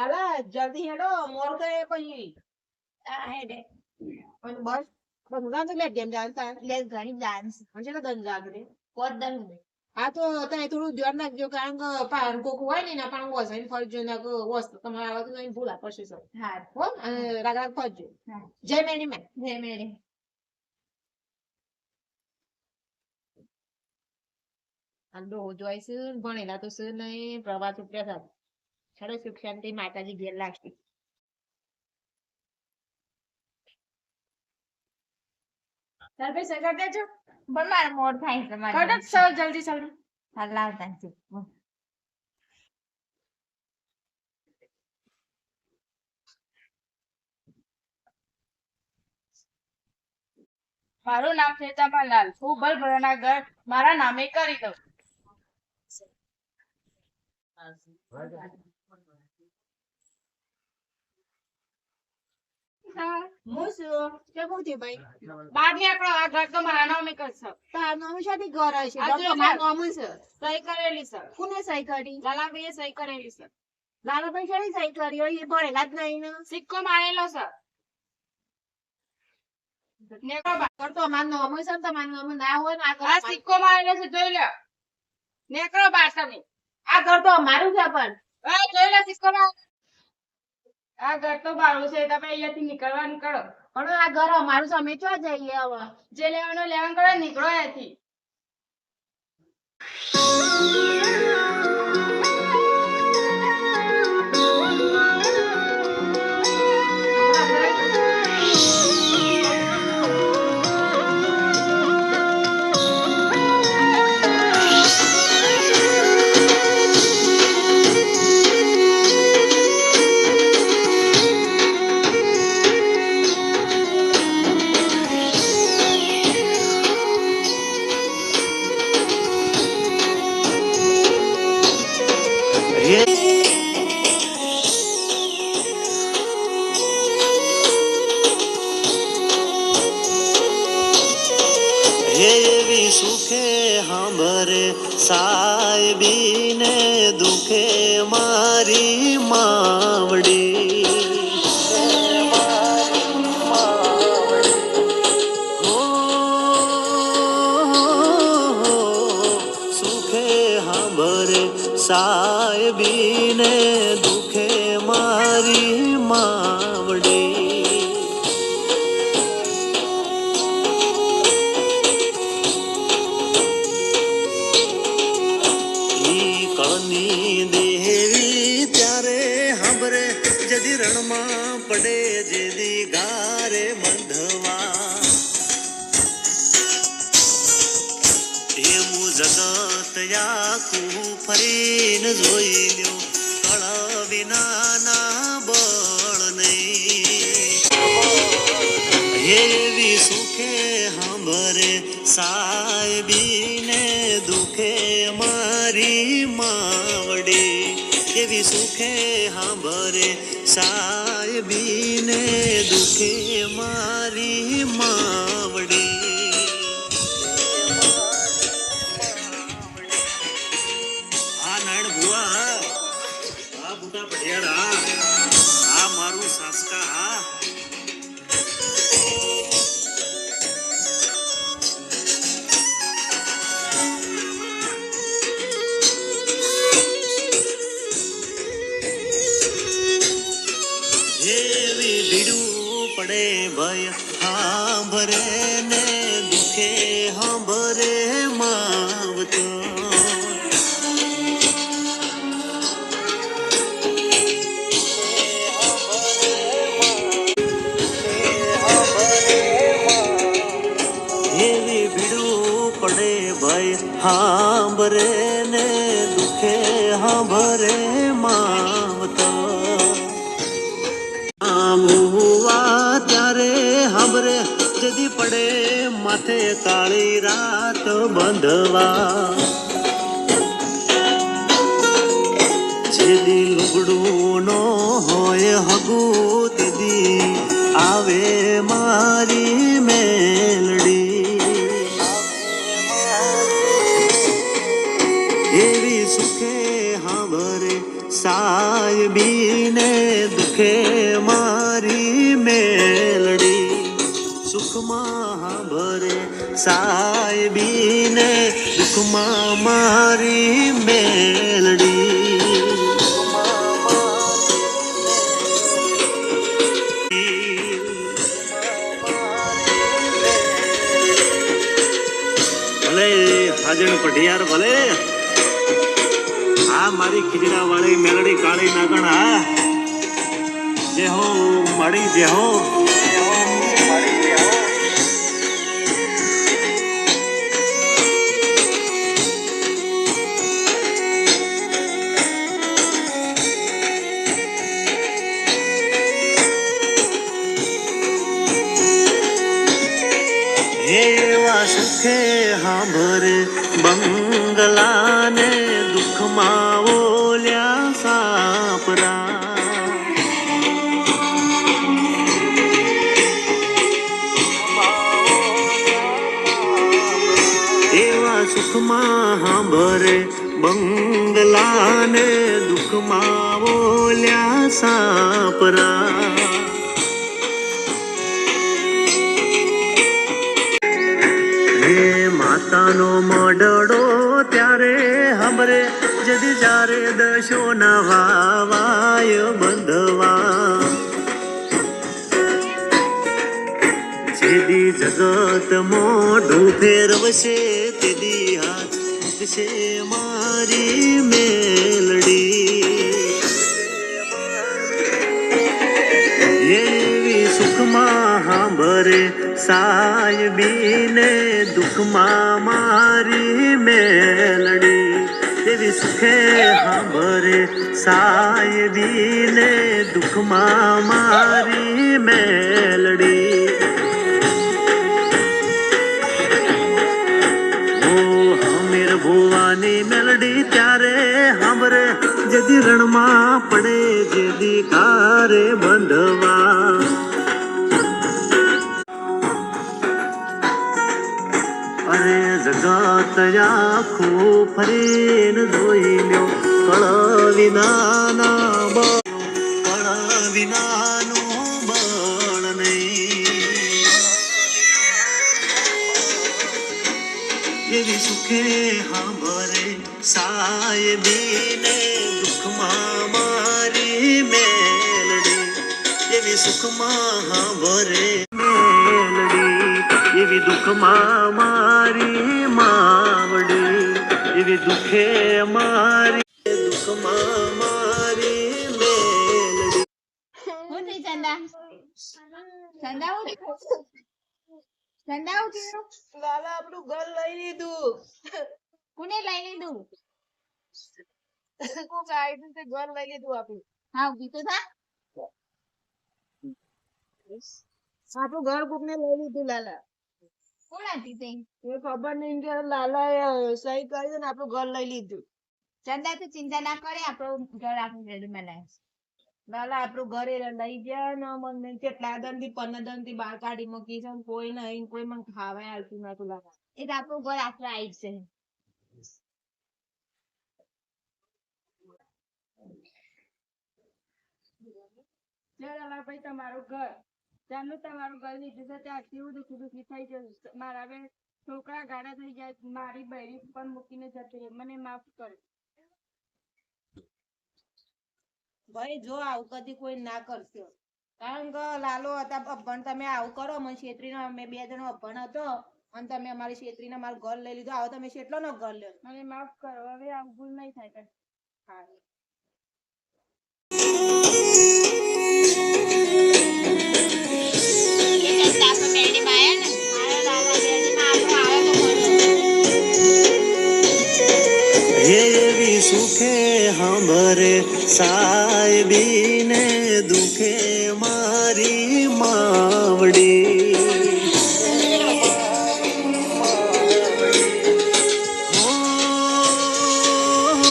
ચાલા જલ્દી હેડો મોર તો એ પછી. આ હેડે. અને બસ બંગા તો લે જેમ જાણતા લેટ ઘણી ડાન્સ છે. ને ધંધા કોટ દન આ તો તમે થોડું ધ્યાન રાખજો કારણ કે પાન કોક હોય ને એના પણ વસ એને ફરજો ના કે વસ તમારે આવે તો કઈ ભૂલા પડશે સર. હા. હો અને રાગ રાગ ફરજો. હા. જય મેરી મેં જય મેરી. અને ડોહો જોઈ છે ભણેલા તો છે નહીં પ્રવાસ ઉપડ્યા હતા. છડો સુખ શાંતિ માતાજી ઘેર લાગશે. સગા દેજો. મોર થાય છે કડક સર જલ્દી જલ્દી હા લાવતા છે મારું નામ છે. ચંપાલાલ હું ભરભરાના ઘર. મારા નામે કરી દઉં હા. હું શું કેવું થયું ભાઈ બહાર નીકળો આ ઘર તો મારા નામે કરશો. તાર નામ શાથી ઘર હશે. આ ઘર તો જો મારું નામ છે સહી કરેલી સર કોને સહી કરી? લાલાભાઈએ સહી કરેલી સર લાલાભાઈ શાની સહી કરી હોય? એ ભણેલા જ નહીં ને. સિક્કો મારેલો સર. તો નામ છે ને તમારું નામ ના હોય ને આ ઘર સિક્કો મારેલો છે જોઈ લો નેકરો બાર તમે. આ ઘર તો અમારું છે પણ. જોઈ લો સિક્કો માર આ ઘર તો મારું છે તમે અહીંયાથી નીકળવાનું કરો. પણ આ ઘર અમારું છે અમે ક્યાં જઈએ હવે. જે લેવાનું લેવાનું કરો નીકળો અહીંયાથી. હાંભરે સાહેબીને દુખે મારી માવડી. હો, સુખે હાંભરે સાહેબીને દુખે જદી રણમાં પડે જેદી ગારે બંધવા. એવું જગત યાકું ફરીને જોઈ લ્યો. કળ વિનાના બળ નહીં. એવી સુખે હાંભરે સાહેબીને સાહેબીને દુખે હાંભરે ને દુખે હાંભરે માવતો. આમુવા ત્યારે હાંભરે, જદી પડે માથે કાળી રાત બંધવા. જેદી લુગડું નો હોય હગુ દીદી આવે મારી મેલડી ભરે સાયબીને દુઃખમાં મારી મેલડી ભલે હાજર પઢિયાર, ભલે. આ મારી ખીજડા વાળી મેલડી કાળી નાગણ આ જે હો મળી જે હો. એવા સુખે હાંભરે બંગલાને દુઃખમાં ઓલ્યા સાપરા. એવા સુખમાં હાંભરે બંગલાને દુઃખમાં ઓલ્યા સાપરા. હે માતાનો મડડો, ત્યારે હમરે જદી જારે દશો નવાવાય બંધવા. જેદી જગત મોઢું ફેરવશે, તેદી હાથ છે મારી સાયબીને દુઃખમાં મારી મેલડી એવી સુખે હાંભરે સાયબીને દુઃખમાં મારી મેલડી હમીર ભુવાની મેલડી ત્યારે હાંભરે જદી રણમાં પડે જેદી કારે બંધવા આખું ફરીન જોઈ લ્યો? કળ વિનાના બળ, કળ વિનાનું બળ નહીં. એવી સુખે હાંભરે સાયબીને દુઃખમાં મારી મેલડી. એવી સુખમાં હાંભરે મેલડી, એવી દુઃખમાં મારી લાલા આપણું ઘર લઈ લીધું. કોને લઈ લીધું? કોક આયતું તે ઘર લઈ લીધું આપણું. હા ઊભી તો થા. આપણું ઘર કોક ને લઈ લીધું લાલા. કોણ હતી તે? એ ખબર નહીં કે લાલા સહી કરી ને આપણું ઘર લઈ લીધું. ચંદા તું ચિંતા ના કરે આપણું ઘર આપણું રેડી બનાવે લાલા આપણું ઘર લઈ ગયા ને મને કેટલા દનથી પંદર દનથી બાર કાઢી મૂકી છે કોઈ નહીં, કોઈ મને ખાવાય આવતું નતું લાલા એ આપણું ઘર આપણે આવી છે. તમારું ઘર. ત્યાંનું તમારું ઘર લીધું હું દુખી દુખી થઈ મારા હવે છોકરા ગાડા થઈ જાય મારી બૈરી પણ મૂકીને જતી મને માફ કરો ભાઈ જો આવું કદી કોઈ ના કરશો. કારણ કે લાલો હતા અભણ તમે આવું કરો. મને છેતરીને અમે બે જણો અભણ હતો. અને તમે અમારી છેતરીને મારું ઘર લઈ લીધું. આવો તમે કેટલો નો ઘર લ્યો. મને માફ કરો હવે આવું ભૂલ નહીં થાય કઈ. હા એ ચંદા આપણે নবী